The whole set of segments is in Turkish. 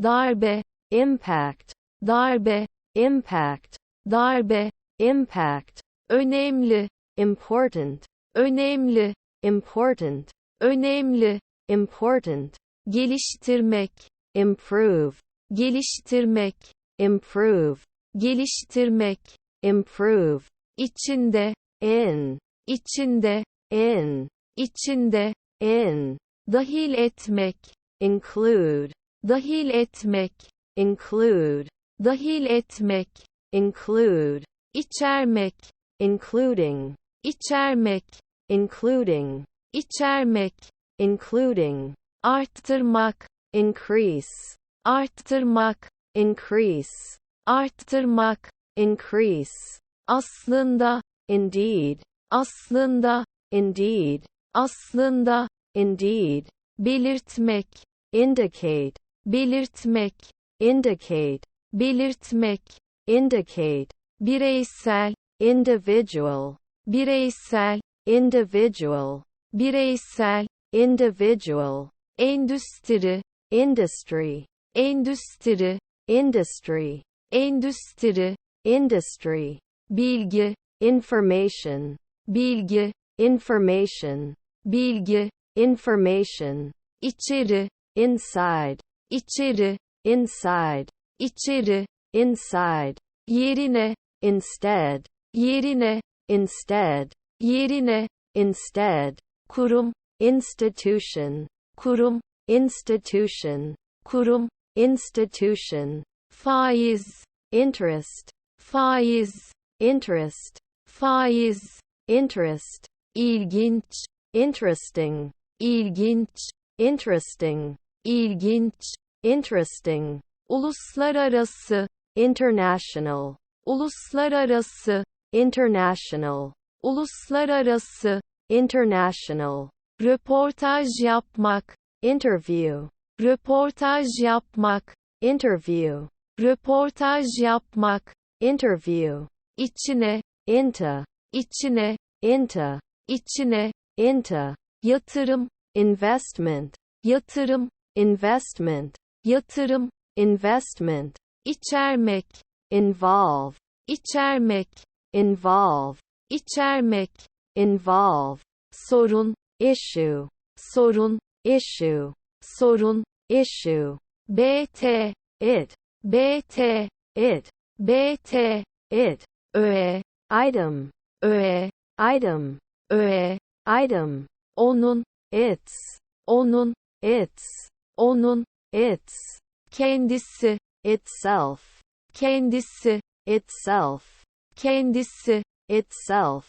darbe, impact, darbe, impact, darbe, impact, önemli, important, önemli, important, önemli, important, geliştirmek, improve, geliştirmek, improve, geliştirmek, improve, içinde, in, içinde, in, içinde, in, dahil etmek, include, dahil etmek, include, dahil etmek, include, içermek, including, içermek, including, içermek, including, arttırmak, increase, arttırmak, increase, arttırmak, increase, aslında, indeed, aslında, indeed, aslında, indeed, belirtmek, indicate, belirtmek, indicate, belirtmek, indicate, bireysel, individual, bireysel, individual, bireysel, individual, endüstri, industry, endüstri, industry, endüstri, industry, bilgi, information, bilgi, information, bilgi, information, içeri, inside, içeri, inside, içeri, inside, yerine, instead, yerine, instead, yerine, instead, kurum, institution, kurum, institution, kurum, institution, faiz, interest, faiz, interest, faiz, interest, ilginç, interesting, ilginç, interesting, ilginç, interesting, uluslararası, international, uluslararası, international, uluslararası, international, röportaj yapmak, interview, röportaj yapmak, interview, röportaj yapmak, interview, içine, into, içine, into, içine, into, yatırım, investment, yatırım, investment, yatırım, investment, içermek, involve, içermek, involve, içermek, involve, sorun, issue, sorun, issue, sorun, issue, BT, it, BT, it, BT, it, öğe, item, öğe, item, öğe, item, onun, its, onun, its, onun, its, kendisi, itself, kendisi, itself, kendisi, itself,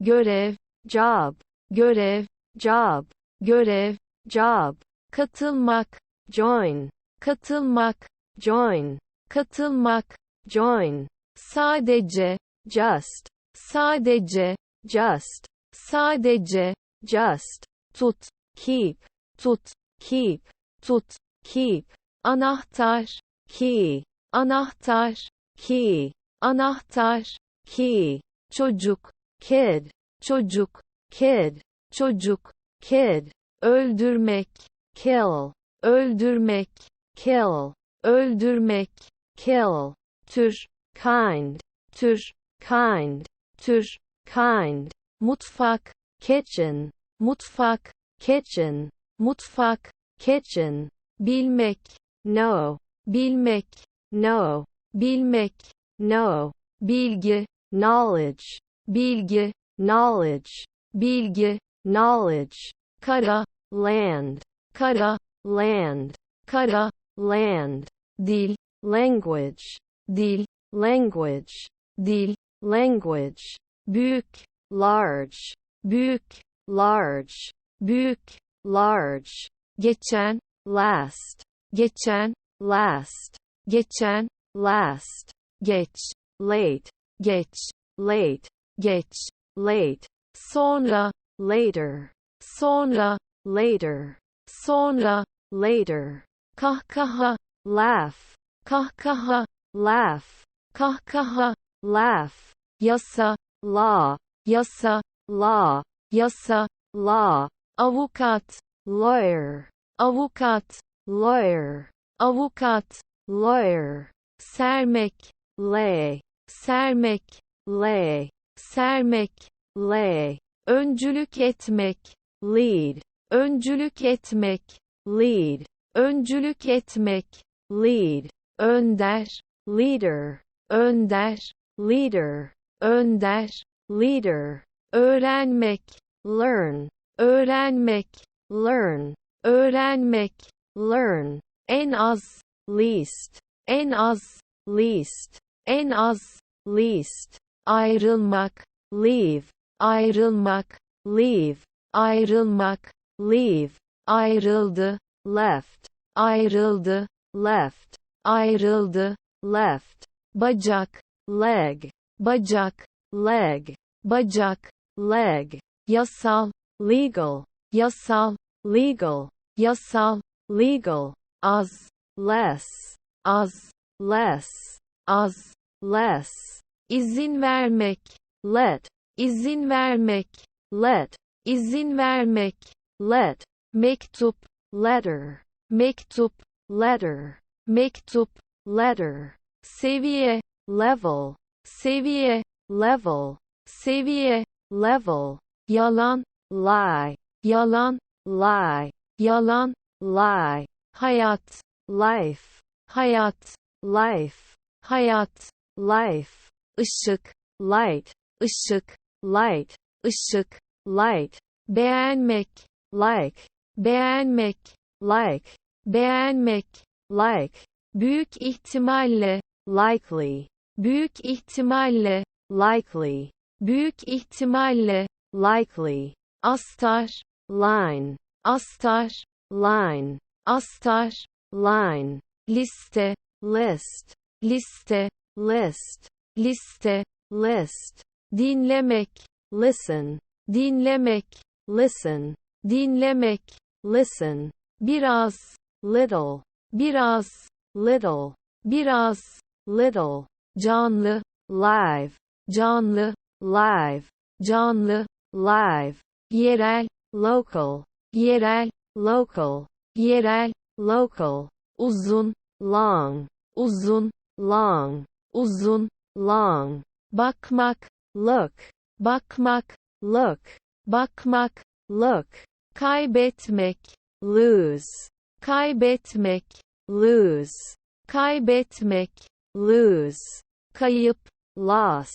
görev, job, görev, job, görev, job, katılmak, join, katılmak, join, katılmak, join, sadece, just, sadece, just, sadece, just, tut, keep, tut, keep, tut, keep, anahtar, key, anahtar, key, anahtar, key, çocuk, kid, çocuk, kid, çocuk, kid, öldürmek, kill, öldürmek, kill, öldürmek, kill, tür, kind, tür, kind, tür, kind, mutfak, kitchen, mutfak, kitchen, mutfak, kitchen, bilmek, no, bilmek, no, bilmek, no, bilgi, knowledge, bilgi, knowledge, bilgi, knowledge, kara, land, kara, land, kara, land, dil, language, dil, language, dil, language, büyük, large, büyük, large, büyük, large, geçen, last, geçen, last, geçen, last, geç, late, geç, late, geç, late, sonra, later, sonra, later, sonra, later, kahkaha, laugh, kahkaha, laugh, kahkaha, laugh, yasa, law, yasa, law, yasa, law, avukat, lawyer, avukat, lawyer, avukat, lawyer, sermek, lay, sermek, lay, sermek, lay, öncülük etmek, lead, öncülük etmek, lead, öncülük etmek, lead, önder, leader, önder, leader, önder, leader, öğrenmek, learn, öğrenmek, learn, öğrenmek, learn, en az, least, en az, least, en az, least, ayrılmak, leave, ayrılmak, leave, ayrılmak, leave, ayrıldı, left, ayrıldı, left, ayrıldı, left, bacak, leg, bacak, leg, bacak, leg, yasal, legal, yasal, legal, yasal, legal, az, less, az, less, az, less, izin vermek, let, izin vermek, let, izin vermek, let, mektup, letter, mektup, letter, mektup, letter, seviye, level, seviye, level, seviye, level, yalan, lie, yalan, lie, yalan, lie, hayat, life, hayat, life, hayat, life, ışık, light, ışık, light, ışık, light, beğenmek, like, beğenmek, like, beğenmek, like, büyük ihtimalle, likely, büyük ihtimalle, likely, büyük ihtimalle, likely, astar, line, astar, line, astar, line, liste, list, liste, list, liste, list, dinlemek, listen, dinlemek, listen, dinlemek, listen, biraz, little, biraz, little, biraz, little, canlı, live, canlı, live, canlı, live, yerel, local, yerel, local, yerel, local, uzun, long, uzun, long, uzun, long, bakmak, look, bakmak, look, bakmak, look, kaybetmek, lose, kaybetmek, lose, kaybetmek, lose, kayıp, loss,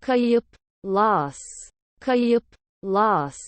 kayıp, loss, kayıp, loss,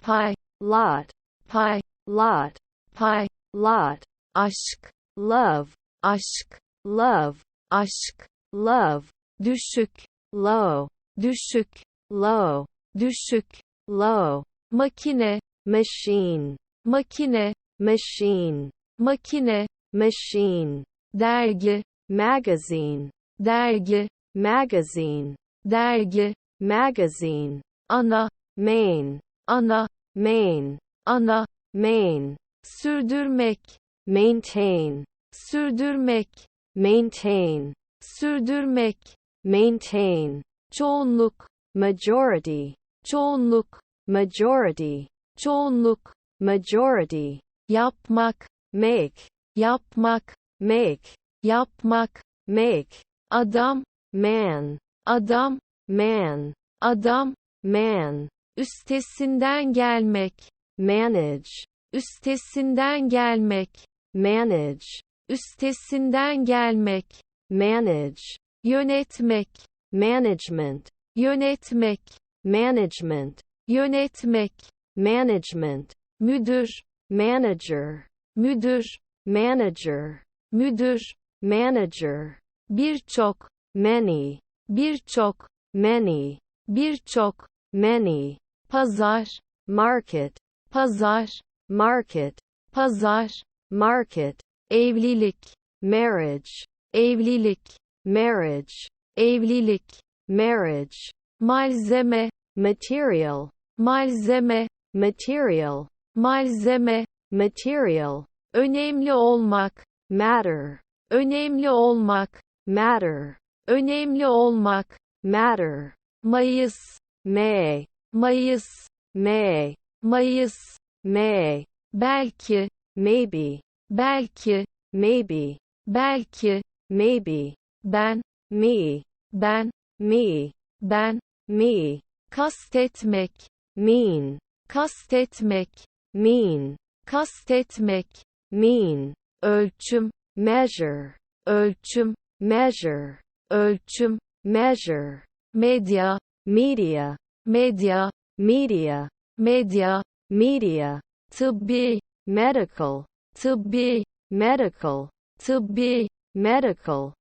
pay, lot, pay, lot, pay, lot, aşk, love, aşk, love, aşk, love, düşük, low, düşük, low, düşük, low, makine, machine, makine, machine, makine, machine, dergi, magazine, dergi, magazine, dergi, magazine, ana, main, ana, main, ana, main, sürdürmek, maintain, sürdürmek, maintain, sürdürmek, maintain, çoğunluk, majority, çoğunluk, majority, çoğunluk, majority, yapmak, make, yapmak, make, yapmak, make, adam, man, adam, man, adam, man, üstesinden gelmek, manage, üstesinden gelmek, manage, üstesinden gelmek, manage, yönetmek, management, yönetmek, management, yönetmek, management, müdür, manager, müdür, manager, müdür, manager, birçok, many, birçok, many, birçok, many, pazar, market, pazar, market, pazar, market, evlilik, marriage, evlilik, marriage, evlilik, marriage, malzeme, material, malzeme, material, malzeme, material, önemli olmak, matter, önemli olmak, matter, önemli olmak, matter, Mayıs, may, Mayıs, may, Mayıs, may, belki, maybe, belki, maybe, belki, maybe, ben, me, ben, me, ben, me, kastetmek, mean, kastetmek, mean, kastetmek, mean, ölçüm, measure, ölçüm, measure, ölçüm, measure, medya, media, medya, media, medya, media, tıbbi, medical, tıbbi, medical, tıbbi, medical,